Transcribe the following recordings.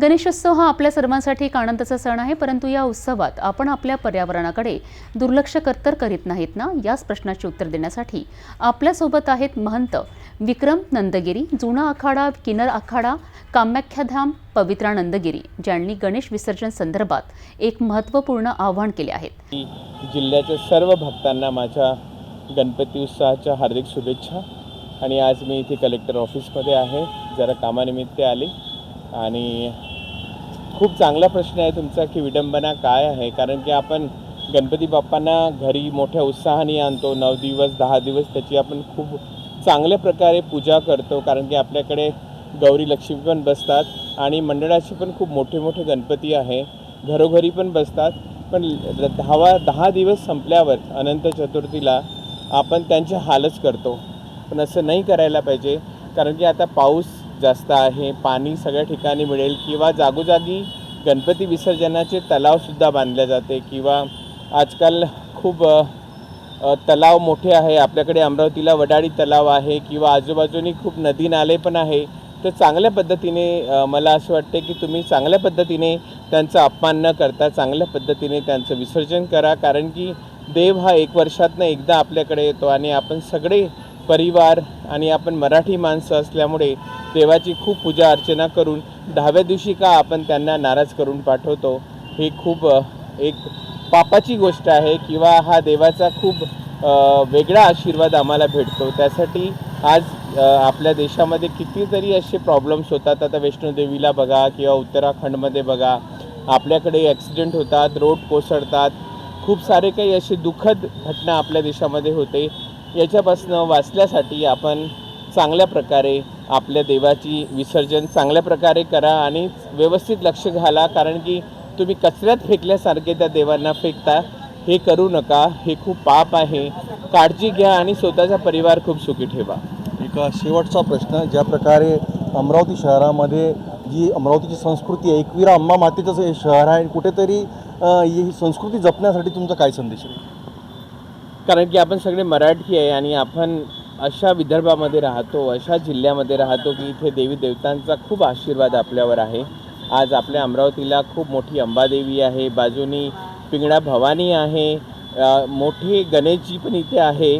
गणेशोत्सव हा आपल्या सर्वांसाठी एक आनंदाचा सण आहे परंतु या उत्सवात आपण आपल्या पर्यावरणाकडे दुर्लक्ष करतर करीत नाहीत ना? याच प्रश्नाचे उत्तर देण्यासाठी आपल्यासोबत आहेत महंत विक्रम नंदगिरी जुना आखाडा किनर आखाडा कामाख्याधाम पवित्रा नंदगिरी ज्यांनी गणेश विसर्जन संदर्भात एक महत्त्वपूर्ण आव्हान केले आहेत. जिल्ह्याच्या सर्व भक्तांना माझ्या गणपती उत्सवाच्या हार्दिक शुभेच्छा. आणि आज मी इथे कलेक्टर ऑफिसमध्ये आहे. जरा कामानिमित्त आले. आणि खूप चांगला प्रश्न आहे तुमचा की विडंबना काय आहे? कारण की आपण गणपती बाप्पांना घरी मोठ्या उत्साहाने आणतो नऊ दिवस दहा दिवस त्याची आपण खूप चांगल्या प्रकारे पूजा करतो कारण की आपल्याकडे गौरी लक्ष्मी पण बसतात आणि मंडळाचे पण खूप मोठे मोठे गणपती आहे. घरोघरी पण बसतात पण दहावा दहा दिवस संपल्यावर अनंत चतुर्थीला आपण त्यांचे हालच करतो. पण असं नाही करायला पाहिजे कारण की आता पाऊस जास्त आहे. पाणी सगळ्या ठिकाणी मिळेल किंवा जागोजागी गणपती विसर्जनाचे तलावसुद्धा बांधले जाते किंवा आजकाल खूप तलाव मोठे आहे. आपल्याकडे अमरावतीला वडाळी तलाव आहे किंवा आजूबाजूनी खूप नदी नाले पण आहे. तर चांगल्या पद्धतीने मला असं वाटते की तुम्ही चांगल्या पद्धतीने त्यांचा अपमान न करता चांगल्या पद्धतीने त्यांचं विसर्जन करा. कारण की देव हा एक वर्षातनं एकदा आपल्याकडे येतो आणि आपण सगळे परिवार आणि आपण मराठी माणसं असल्यामुळे देवाची खूप पूजा अर्चना करून दहाव्या दिवशी का आपण त्यांना नाराज करून पाठवतो हे खूप एक पापाची गोष्ट आहे किंवा हा देवाचा खूप वेगळा आशीर्वाद आम्हाला भेटतो. त्यासाठी आज आपल्या देशामध्ये कितीतरी असे प्रॉब्लेम्स होतात. आता वैष्णोदेवीला बघा किंवा उत्तराखंडमध्ये बघा आपल्याकडे ॲक्सिडेंट होतात रोड कोसळतात. खूप सारे काही असे दुःखद घटना आपल्या देशामध्ये होते. याच्यापासनं वाचण्यासाठी आपण चांगल्या प्रकारे आपल्या देवाची विसर्जन चांगल्या प्रकारे करा आणि व्यवस्थित लक्ष घाला कारण की तुम्ही कचऱ्यात फेकल्यासारखे त्या देवांना फेकता. हे करू नका हे खूप पाप आहे. काळजी घ्या आणि स्वतःचा परिवार खूप सुखी ठेवा. एक शेवटचा प्रश्न ज्या प्रकारे अमरावती शहरामध्ये जी अमरावतीची संस्कृती आहे एकवीर अंबा मातेचं हे शहर आहे कुठेतरी ही संस्कृती जपण्यासाठी तुमचा काय संदेश आहे? कारण की आपण सगळे मराठी आहे आणि आपण अशा विदर्भामध्ये राहतो अशा जिल्ह्यामध्ये राहतो की इथे देवी देवतांचा खूप आशीर्वाद आपल्यावर आहे. आज आपल्या अमरावतीला खूप मोठी अंबादेवी आहे बाजूनी पिंगळा भवानी आहे मोठे मोठी गणेशजी पण इथे आहे.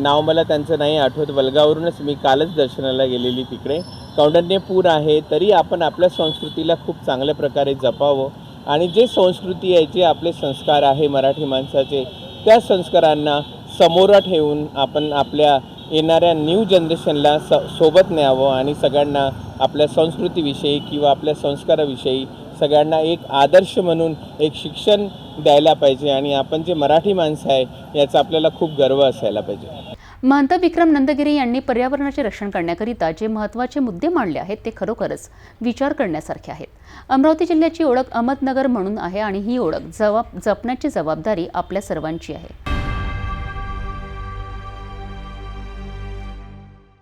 नाव मला त्यांचं नाही आठवत वलगावरूनच मी कालच दर्शनाला गेलेली तिकडे. कौंडण्यपूर आहे तरी आपण आपल्या संस्कृतीला खूप चांगल्या प्रकारे जपावं. आणि जे संस्कृती आहे जे आपले संस्कार आहे मराठी माणसाचे त्या संस्कारांना समोर ठेवून आपण आपल्या येणाऱ्या न्यू जनरेशनला स सोबत न्यावं आणि सगळ्यांना आपल्या संस्कृतीविषयी किंवा आपल्या संस्काराविषयी सगळ्यांना एक आदर्श म्हणून एक शिक्षण द्यायला पाहिजे आणि आपण जे मराठी माणसं आहे याचा आपल्याला खूप गर्व असायला पाहिजे. महंत विक्रम नंदगिरी यांनी पर्यावरणाचे रक्षण करण्याकरिता जे महत्त्वाचे मुद्दे मांडले आहेत ते खरोखरच विचार करण्यासारखे आहेत. अमरावती जिल्ह्याची ओळख अहमदनगर म्हणून आहे आणि ही ओळख जबाब जपण्याची जबाबदारी आपल्या सर्वांची आहे.